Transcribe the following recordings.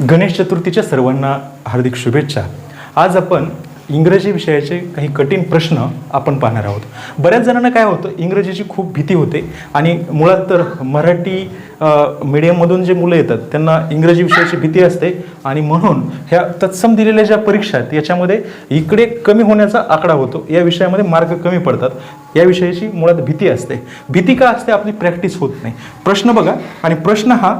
गणेश चतुर्थीच्या सर्वांना हार्दिक शुभेच्छा. आज आपण इंग्रजी विषयाचे काही कठीण प्रश्न आपण पाहणार आहोत. बऱ्याच जणांना काय होतं इंग्रजीची खूप भीती होते आणि मुळात तर मराठी मीडियममधून जे मुलं येतात त्यांना इंग्रजी विषयाची भीती असते आणि म्हणून ह्या तत्सम दिलेल्या ज्या परीक्षा आहेत याच्यामध्ये इकडे कमी होण्याचा आकडा होतो या विषयामध्ये मार्क कमी पडतात. या विषयाची मुळात भीती असते. भीती का असते? आपली प्रॅक्टिस होत नाही. प्रश्न बघा आणि प्रश्न हा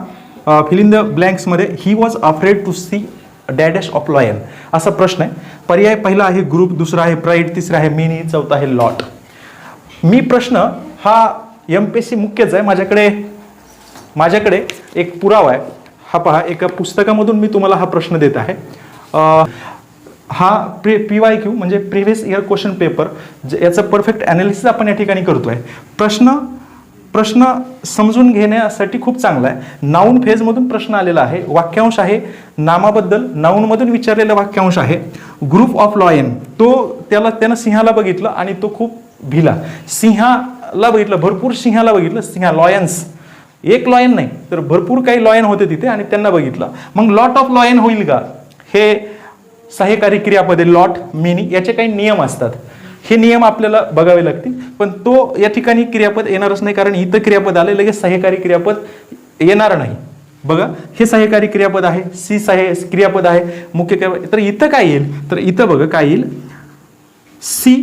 fill in the ब्लँक्समध्ये he was afraid to see dash of lion असा प्रश्न आहे. पर्याय पहिला आहे ग्रुप दुसरा आहे प्राईड तिसरा आहे मिनी चौथा आहे लॉट मी प्रश्न हा एम पी एस सी मुख्यच आहे. माझ्याकडे माझ्याकडे एक पुरावा आहे. हा पहा एका पुस्तकामधून मी तुम्हाला हा प्रश्न देत आहे. हा प्री पी वाय क्यू म्हणजे प्रिव्हियस इयर क्वेश्चन पेपर याचं परफेक्ट ॲनालिसिस आपण या ठिकाणी करतो आहे प्रश्न प्रश्न समजून घेण्यासाठी खूप चांगला आहे. नाऊन फेजमधून प्रश्न आलेला आहे. वाक्यांश आहे. नामाबद्दल नाऊनमधून विचारलेला वाक्यांश आहे. ग्रुप ऑफ लॉयन तो त्याला त्यानं सिंहाला बघितलं आणि तो खूप भिला. सिंहाला बघितलं. भरपूर सिंहाला बघितलं. सिंहा लॉयन्स एक लॉयन नाही तर भरपूर काही लॉयन होते तिथे आणि त्यांना बघितलं. मग लॉट ऑफ लॉयन होईल का? हे सहाय्यकारी क्रियापदे लॉट मिनी याचे काही नियम असतात. हे नियम आपल्याला बघावे लागतील. पण तो या ठिकाणी क्रियापद येणारच नाही कारण इथं क्रियापद आले लगेच सहाय्यकारी क्रियापद येणार नाही. बघा हे सहाय्यकारी क्रियापद आहे सी सहाय्य क्रियापद आहे मुख्य क्रियापद तर इथं काय येईल? तर इथं बघा काय येईल? सी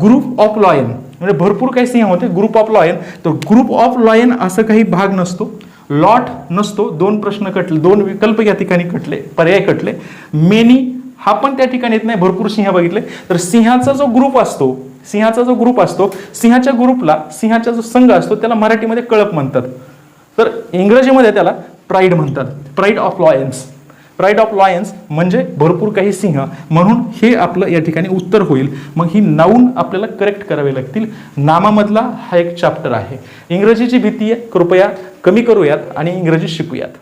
ग्रुप ऑफ लॉयन म्हणजे भरपूर काही सिंह होते ग्रुप ऑफ लॉयन तर ग्रुप ऑफ लॉयन असं काही भाग नसतो लॉट नसतो दोन प्रश्न कटले दोन विकल्प या ठिकाणी कटले पर्याय कटले. मेनी हा पण त्या ठिकाणी येत नाही. भरपूर सिंह बघितले. तर सिंहाचा जो ग्रुप असतो सिंहाचा जो ग्रुप असतो सिंहाच्या ग्रुपला सिंहाचा जो संघ असतो त्याला मराठीमध्ये कळप म्हणतात. तर इंग्रजीमध्ये त्याला प्राईड म्हणतात. Pride of lions pride of lions म्हणजे भरपूर काही सिंह. म्हणून हे आपलं या ठिकाणी उत्तर होईल. मग ही नाऊन आपल्याला करेक्ट करावे लागतील. नामामधला हा एक चॅप्टर आहे. इंग्रजीची भीती आहे. कृपया कमी करूयात आणि इंग्रजी शिकूयात.